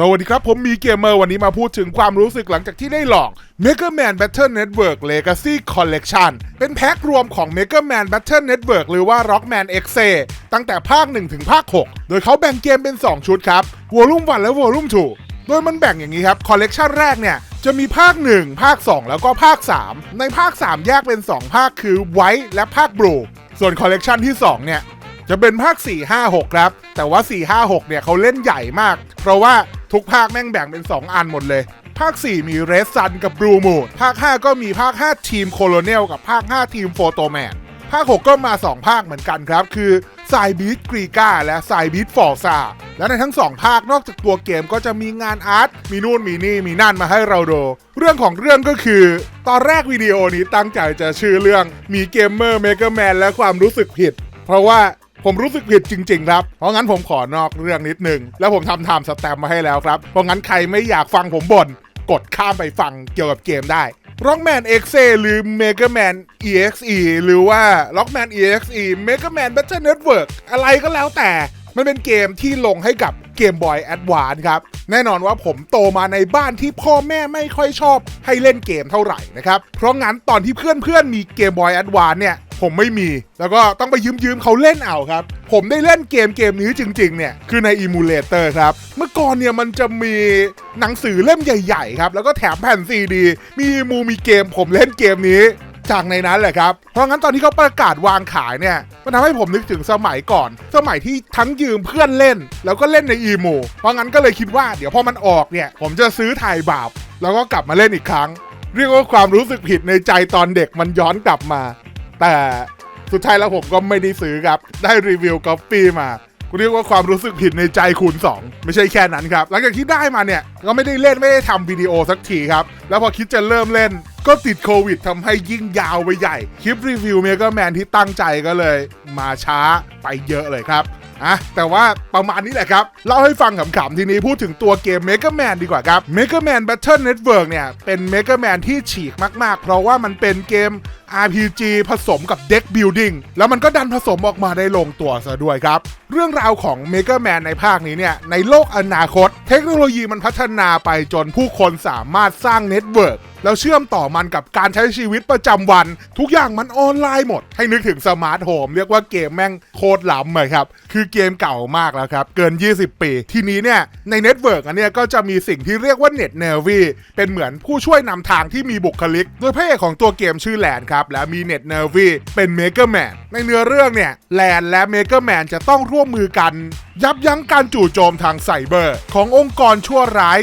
สวัสดีครับ ผมมีเกมเมอร์วันนี้มาพูดถึงความรู้สึกหลังจากที่ได้ลอง Mega Man Battle Network Legacy Collection เป็นแพ็ครวมของ Mega Man Battle Network หรือว่า Rockman X ตั้งแต่ภาค 1 ถึงภาค 6 โดยเขาแบ่งเกมเป็น 2 ชุดครับ Volume 1 และ Volume 2 โดยมันแบ่งอย่างนี้ครับคอลเลกชันแรกเนี่ยจะมีภาค 1 ภาค 2 แล้วก็ภาค 3 ในภาค 3 แยกเป็น 2 ภาคคือ White และภาค Blue ส่วนคอลเลกชันที่ 2 เนี่ยจะเป็นภาค 4 5 6 ครับ แต่ว่า 4 5 6 เนี่ยเขาเล่นใหญ่มาก เพราะว่า ทุกภาคแม่งแบ่งเป็น 2 อันหมดเลย ภาค 4 มี Red Sun กับ Blue Moon ภาค 5 ก็มีภาค 5 ทีม Colonel กับภาค 5 ทีม Photo Man ภาค 6 ก็มา 2 ภาคเหมือนกันครับ คือไซบีทกรีกาและไซบีทฟอร์ซาและในทั้ง 2 ภาคนอกจากตัวเกมก็จะมีงานอาร์ตมีนู่นมีนี่มีนั่นมาให้เราดู เรื่องของเรื่องก็คือ ตอนแรกวิดีโอนี้ตั้งใจจะชื่อเรื่องมีเกมเมอร์เมกาแมนและความรู้สึกผิด เพราะว่า ผมรู้สึกผิดจริง ๆ ครับ เพราะงั้นผมขอนอกเรื่องนิดนึง แล้วผมทำไทม์สแตมมาให้แล้วครับ เพราะงั้นใครไม่อยากฟังผมบ่นกดข้ามไปฟังเกี่ยวกับเกมได้ Rockman X หรือ Mega Man EXE หรือว่า Rockman EXE Mega Man Battle Network อะไรก็แล้วแต่ มันเป็นเกมที่ลงให้กับเกมบอย Advance ครับ แน่นอนว่าผมโตมาในบ้านที่พ่อแม่ไม่ค่อยชอบให้เล่นเกมเท่าไหร่นะครับ เพราะงั้นตอนที่เพื่อนๆมีเกมบอย Advance เนี่ย ผมไม่มี แล้วก็ต้องไปยืมๆเขาเล่นเอาครับ ผมได้เล่นเกมเกมนี้จริงๆเนี่ย คือในอีมูเลเตอร์ครับ เมื่อก่อนเนี่ยมันจะมีหนังสือเล่มใหญ่ๆครับ แล้วก็แถมแผ่นซีดีมีอีมูมีเกม ผมเล่นเกมนี้จากในนั้นแหละครับ เพราะงั้นตอนที่เขาประกาศวางขายเนี่ย มันทำให้ผมนึกถึงสมัยก่อน สมัยที่ทั้งยืมเพื่อนเล่น แล้วก็เล่นในอีโมเพราะงั้นก็เลยคิดว่าเดี๋ยวพอมันออกเนี่ย ผมจะซื้อถ่ายบาป แล้วก็กลับมาเล่นอีกครั้ง เรียกว่าความรู้สึกผิดในใจตอนเด็กมันย้อนกลับมา แต่สุดท้ายแล้วผมก็ไม่ได้ซื้อครับ ได้รีวิวก๊อปปี้มาเรียกว่าความรู้สึกผิดในใจคูณ2 ไม่ใช่แค่นั้นครับ หลังจากที่ได้มาเนี่ย ก็ไม่ได้เล่นไม่ได้ทำวิดีโอสักทีครับ แล้วพอคิดจะเริ่มเล่น ก็ติดโควิดทำให้ยิ่งยาวไปใหญ่ คลิปรีวิวเมกาแมนที่ตั้งใจก็เลย มาช้าไปเยอะเลยครับอะแต่ว่าประมาณนี้แหละครับ เล่าให้ฟังขำๆทีนี้พูดถึงตัวเกม Mega Man ดีกว่าครับ Mega Man Battle Network เนี่ย เป็น Mega Man ที่ฉีกมากๆ เพราะว่ามันเป็นเกม RPG ผสมกับ Deck Building แล้วมันก็ดันผสมออกมาได้ลงตัวซะด้วยครับ เรื่องราวของ Mega Man ในภาคนี้เนี่ย ในโลกอนาคต เทคโนโลยีมันพัฒนาไปจนผู้คนสามารถสร้างเน็ตเวิร์กแล้วเชื่อมต่อมันกับการใช้ชีวิตประจำวัน ทุกอย่างมันออนไลน์หมด ให้นึกถึงสมาร์ทโฮมเรียกว่าเกมแม่งโคตรล้ำเลยครับ คือเกมเก่ามากแล้วครับ เกิน 20 ปี ทีนี้เนี่ย ในเน็ตเวิร์กอันเนี้ยก็จะมีสิ่งที่เรียกว่าเน็ตเนวีเป็นเหมือนผู้ช่วยนำทางที่มีบุคลิก โดยพระเอกของตัวเกมชื่อแลนครับและมีเน็ตเนวีเป็นเมก a แมนในเนื้อเรื่องเนี่ยแลนและเมก a แมนจะต้องร่วมมือกัน ยับยั้งการจู่โจมทางไซเบอร์ ขององค์กรชั่วร้าย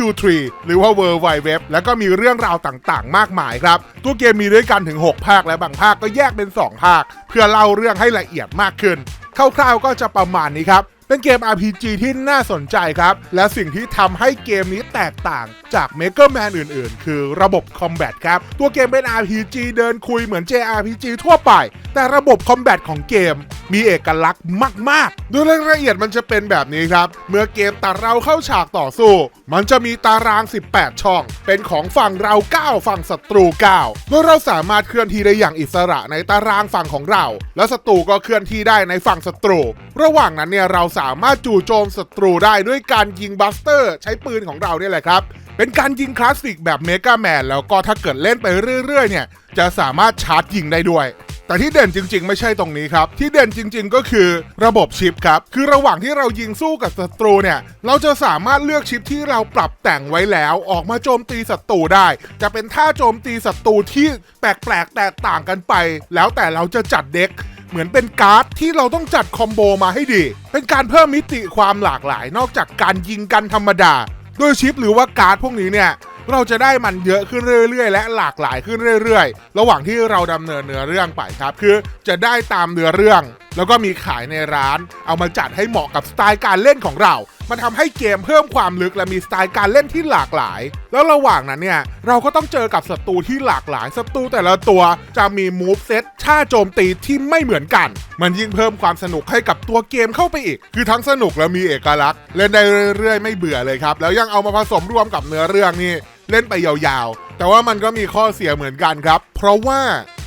W3 หรือว่า World Wide Web แล้วก็มีเรื่องราวต่างๆ มากมายครับ ตัวเกมมีด้วยกันถึง 6 ภาคและบางภาคก็แยกเป็น 2 ภาค เพื่อเล่าเรื่องให้ละเอียดมากขึ้นคร่าวๆก็จะประมาณนี้ครับ เป็นเกม RPG ที่น่าสนใจครับ และสิ่งที่ทำให้เกมนี้แตกต่างจาก Mega Man อื่นๆ คือระบบคอมแบทครับ ตัวเกมเป็น RPG เดินคุยเหมือน JRPG ทั่วไป แต่ระบบคอมแบทของเกม มีเอกลักษณ์มาก ๆ โดยรายละเอียดมันจะเป็นแบบนี้ครับ เมื่อเกมตัดเราเข้าฉากต่อสู้ มันจะมีตาราง 18 ช่อง เป็นของฝั่งเรา 9 ฝั่งศัตรู 9 โดยเราสามารถเคลื่อนที่ได้อย่างอิสระในตารางฝั่งของเรา และศัตรูก็เคลื่อนที่ได้ในฝั่งศัตรู ระหว่างนั้นเนี่ยเราสามารถจู่โจมศัตรูได้ด้วยการยิงบัสเตอร์ ใช้ปืนของเราเนี่ยแหละครับเป็นการยิงคลาสสิกแบบเมกาแมนแล้วก็ถ้าเกิดเล่นไปเรื่อยๆ เนี่ย จะสามารถชาร์จยิงได้ด้วย แต่ที่เด่นจริง ๆ ไม่ใช่ตรงนี้ครับ ที่เด่นจริง ๆ ก็คือระบบชิปครับคือระหว่างที่เรายิงสู้กับศัตรูเนี่ยเราจะสามารถเลือกชิปที่เราปรับแต่งไว้แล้ว ออกมาโจมตีศัตรูได้ จะเป็นท่าโจมตีศัตรูที่แปลกๆแตกต่างกันไป แล้วแต่เราจะจัดเด็กเหมือนเป็นการ์ดที่เราต้องจัดคอมโบมาให้ดี เป็นการเพิ่มมิติความหลากหลาย นอกจากการยิงกันธรรมดา โดยชิปหรือว่าการ์ดพวกนี้เนี่ย เราจะได้มันเยอะขึ้นเรื่อยๆ และหลากหลายขึ้นเรื่อยๆ ระหว่างที่เราดำเนินเนื้อเรื่องไปครับ คือจะได้ตามเนื้อเรื่องแล้วก็มีขายในร้าน เอามาจัดให้เหมาะกับสไตล์การเล่นของเรา มันทำให้เกมเพิ่มความลึกและมีสไตล์การเล่นที่หลากหลาย แล้วระหว่างนั้นเนี่ย เราก็ต้องเจอกับศัตรูที่หลากหลาย ศัตรูแต่ละตัวจะมีมูฟเซตท่าโจมตีที่ไม่เหมือนกัน มันยิ่งเพิ่มความสนุกให้กับตัวเกมเข้าไปอีก คือทั้งสนุกและมีเอกลักษณ์ เล่นได้เรื่อยๆ ไม่เบื่อเลยครับ แล้วยังเอามาผสมรวมกับเนื้อเรื่องนี่เล่นไปยาวๆ แต่ว่ามันก็มีข้อเสียเหมือนกันครับ เพราะว่า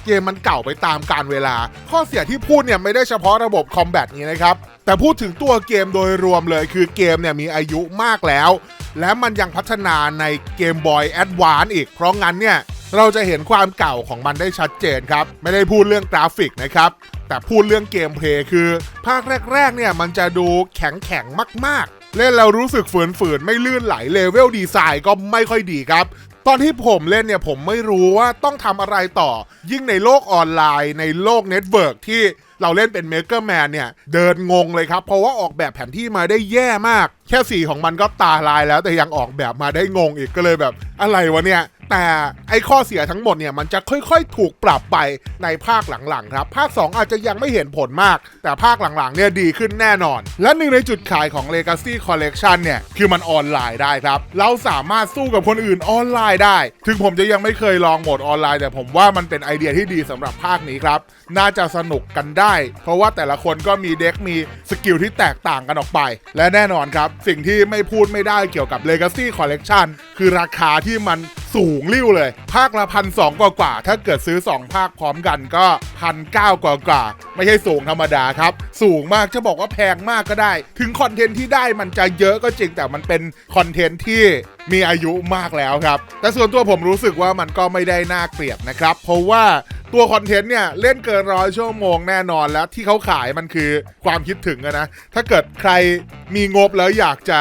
เกมมันเก่าไปตามกาลเวลา ข้อเสียที่พูดเนี่ยไม่ได้เฉพาะระบบคอมแบทนี้นะครับ แต่พูดถึงตัวเกมโดยรวมเลยคือเกมเนี่ยมีอายุมากแล้ว และมันยังพัฒนาในเกมบอยแอดวานอีก เพราะงั้นเนี่ยเราจะเห็นความเก่าของมันได้ชัดเจนครับ ไม่ได้พูดเรื่องกราฟิกนะครับ แต่พูดเรื่องเกมเพลย์คือ ภาคแรกๆเนี่ยมันจะดูแข็งแข็งๆมากๆเล่นแล้วรู้สึกฝืนๆ ไม่ลื่นไหลเลเวลดีไซน์ก็ไม่ค่อยดีครับ ตอนที่ผมเล่นเนี่ยผมไม่รู้ว่าต้องทำอะไรต่อ ยิ่งในโลกออนไลน์ ในโลกเน็ตเวิร์กที่เราเล่นเป็นเมกอร์แมนเนี่ย เดินงงเลยครับ เพราะว่าออกแบบแผนที่มาได้แย่มาก แค่สีของมันก็ตาลายแล้วแต่ยังออกแบบมาได้งงอีกก็เลยแบบ อะไรวะเนี่ย แต่ไอ้ข้อเสียทั้งหมดเนี่ยมันจะค่อยๆ ถูกปรับไปในภาคหลังๆครับ ภาค 2 อาจจะยังไม่เห็นผลมาก แต่ภาคหลังๆเนี่ยดีขึ้นแน่นอน และหนึ่งในจุดขายของ Legacy Collection เนี่ย คือมันออนไลน์ได้ครับ เราสามารถสู้กับคนอื่นออนไลน์ได้ ถึงผมจะยังไม่เคยลองโหมดออนไลน์ แต่ผมว่ามันเป็นไอเดียที่ดีสำหรับภาคนี้ครับ น่าจะสนุกกันได้ เพราะว่าแต่ละคนก็มีเด็กมีสกิลที่แตกต่างกันออกไป และแน่นอนครับ สิ่งที่ไม่พูดไม่ได้เกี่ยวกับ Legacy Collection คือราคาที่มัน สูงริ้วเลย ภาคละพันสองกว่า ถ้าเกิดซื้อ 2 ภาคพร้อมกันก็พันเก้ากว่าๆไม่ใช่สูงธรรมดาครับ สูงมากจะบอกว่าแพงมากก็ได้ ถึงคอนเทนต์ที่ได้มันจะเยอะก็จริงแต่มันเป็นคอนเทนต์ที่มีอายุมากแล้วครับ แต่ส่วนตัวผมรู้สึกว่ามันก็ไม่ได้น่าเกลียดนะครับ เพราะว่าตัวคอนเทนต์เนี่ย เล่นเกินร้อยชั่วโมงแน่นอนแล้วที่เขาขายมันคือความคิดถึงนะ ถ้าเกิดใครมีงบแล้วอยากจะ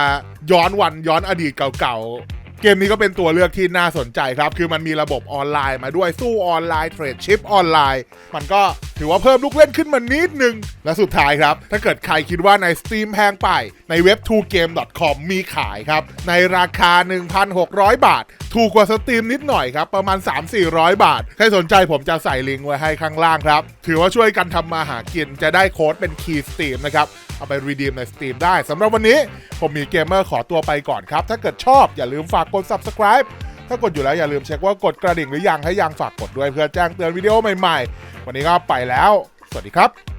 ย้อนวันย้อนอดีตเก่าๆ เกมนี้ก็เป็นตัวเลือกที่น่าสนใจครับ คือมันมีระบบออนไลน์มาด้วยสู้ออนไลน์เทรดชิปออนไลน์ มันก็ถือว่าเพิ่มลูกเล่นขึ้นมานิดนึง และสุดท้ายครับ ถ้าเกิดใครคิดว่าใน Steam แพงไป ในเว็บ 2game.com มีขายครับ ในราคา 1,600 บาท ถูกกว่าสตรีมนิดหน่อยครับ ประมาณ 3-400 บาท ใครสนใจผมจะใส่ลิงก์ไว้ให้ข้างล่างครับ ถือว่าช่วยกันทำมาหากินจะได้โค้ดเป็นคีย์สตรีมนะครับเอาไปรีดีมใน Steam ได้สำหรับวันนี้ ผมมีเกมเมอร์ขอตัวไปก่อนครับถ้าเกิดชอบอย่าลืมฝากกด subscribe ถ้ากดอยู่แล้วอย่าลืมเช็คว่ากดกระดิ่งหรือยังให้ยังฝากกดด้วยเพื่อแจ้งเตือนวิดีโอใหม่ๆ วันนี้ก็ไปแล้ว สวัสดีครับ